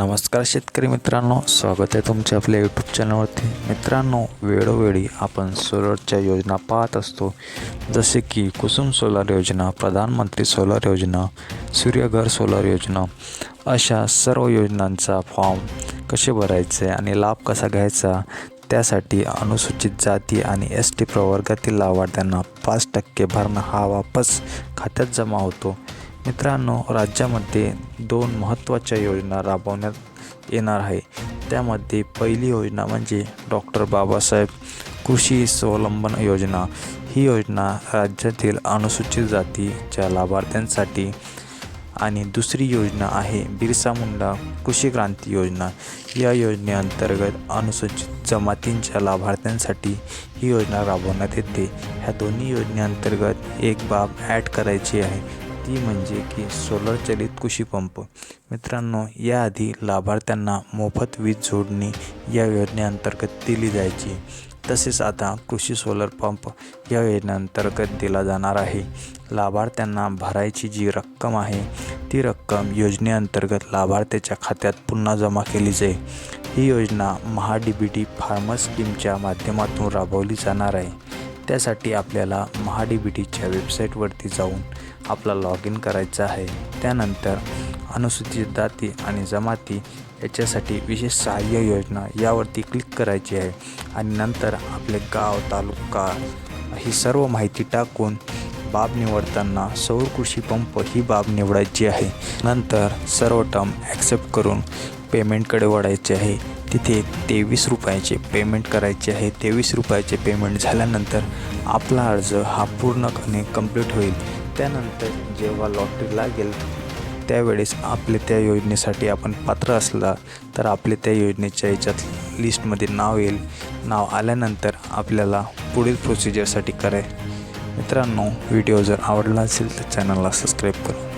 नमस्कार शेतकरी मित्रांनो स्वागत आहे तुमच्या आपल्या यूट्यूब चॅनलवरती मित्रांनो वेळोवेळी आपण सोलरच्या योजना पाहत असतो. जसे की कुसुम सोलार योजना प्रधानमंत्री सोलार योजना सूर्यघर सोलार योजना अशा सर्व योजनांचा फॉर्म कसे भरायचे आणि लाभ कसा घ्यायचा त्यासाठी अनुसूचित जाती आणि एस टी प्रवर्गातील लाभार्थ्यांना पाच टक्के भरणा हा वापस खात्यात जमा होतो. मित्रांनो राज्यामध्ये दोन महत्त्वाच्या योजना राबवण्यात येणार आहे. त्यामध्ये पहिली योजना म्हणजे डॉक्टर बाबासाहेब कृषी स्वावलंबन योजना. ही योजना राज्यातील अनुसूचित जातीच्या लाभार्थ्यांसाठी आणि दुसरी योजना आहे बिरसा मुंडा कृषी क्रांती योजना. या योजनेअंतर्गत अनुसूचित जमातींच्या लाभार्थ्यांसाठी ही योजना राबवण्यात येते. ह्या दोन्ही योजनेअंतर्गत एक बाब ॲड करायची आहे. ती म्हणजे की सोलर चलित कृषीपंप मित्रांनो याआधी लाभार्थ्यांना मोफत वीज जोडणी या योजनेअंतर्गत दिली जायची. तसेच आता कृषी सोलर पंप या योजनेअंतर्गत दिला जाणार आहे. लाभार्थ्यांना भरायची जी रक्कम आहे ती रक्कम योजनेअंतर्गत लाभार्थ्याच्या खात्यात पुन्हा जमा केली जाईल. ही योजना Maha D B T farmer स्कीमच्या माध्यमातून राबवली जाणार आहे. त्यासाठी आपल्याला महा बी टीच्या वेबसाईटवरती जाऊन आपला लॉग इन करायचं आहे. त्यानंतर अनुसूचित जाती आणि जमाती याच्यासाठी विशेष सहाय्य योजना यावरती क्लिक करायची आहे आणि नंतर आपले गाव तालुका ही सर्व माहिती टाकून बाब निवडताना सौर कृषी पंप ही बाब निवडायची आहे. नंतर सर्व टर्म ॲक्सेप्ट करून पेमेंटकडे वळायचे आहे. तिथे तेवीस रुपयाचे पेमेंट करायचे आहे. तेवीस रुपयाचे पेमेंट झाल्यानंतर आपला अर्ज हा पूर्णपणे कंप्लीट होईल. त्यानंतर जेव्हा लॉटरी लागेल त्यावेळेस आपले त्या योजनेसाठी आपण पात्र असला तर आपले त्या योजनेच्या याच्यात लिस्टमध्ये नाव येईल. नाव आल्यानंतर आपल्याला पुढील प्रोसिजरसाठी कराय मित्रांनो व्हिडिओ जर आवडला असेल तर चॅनलला सबस्क्राईब करा.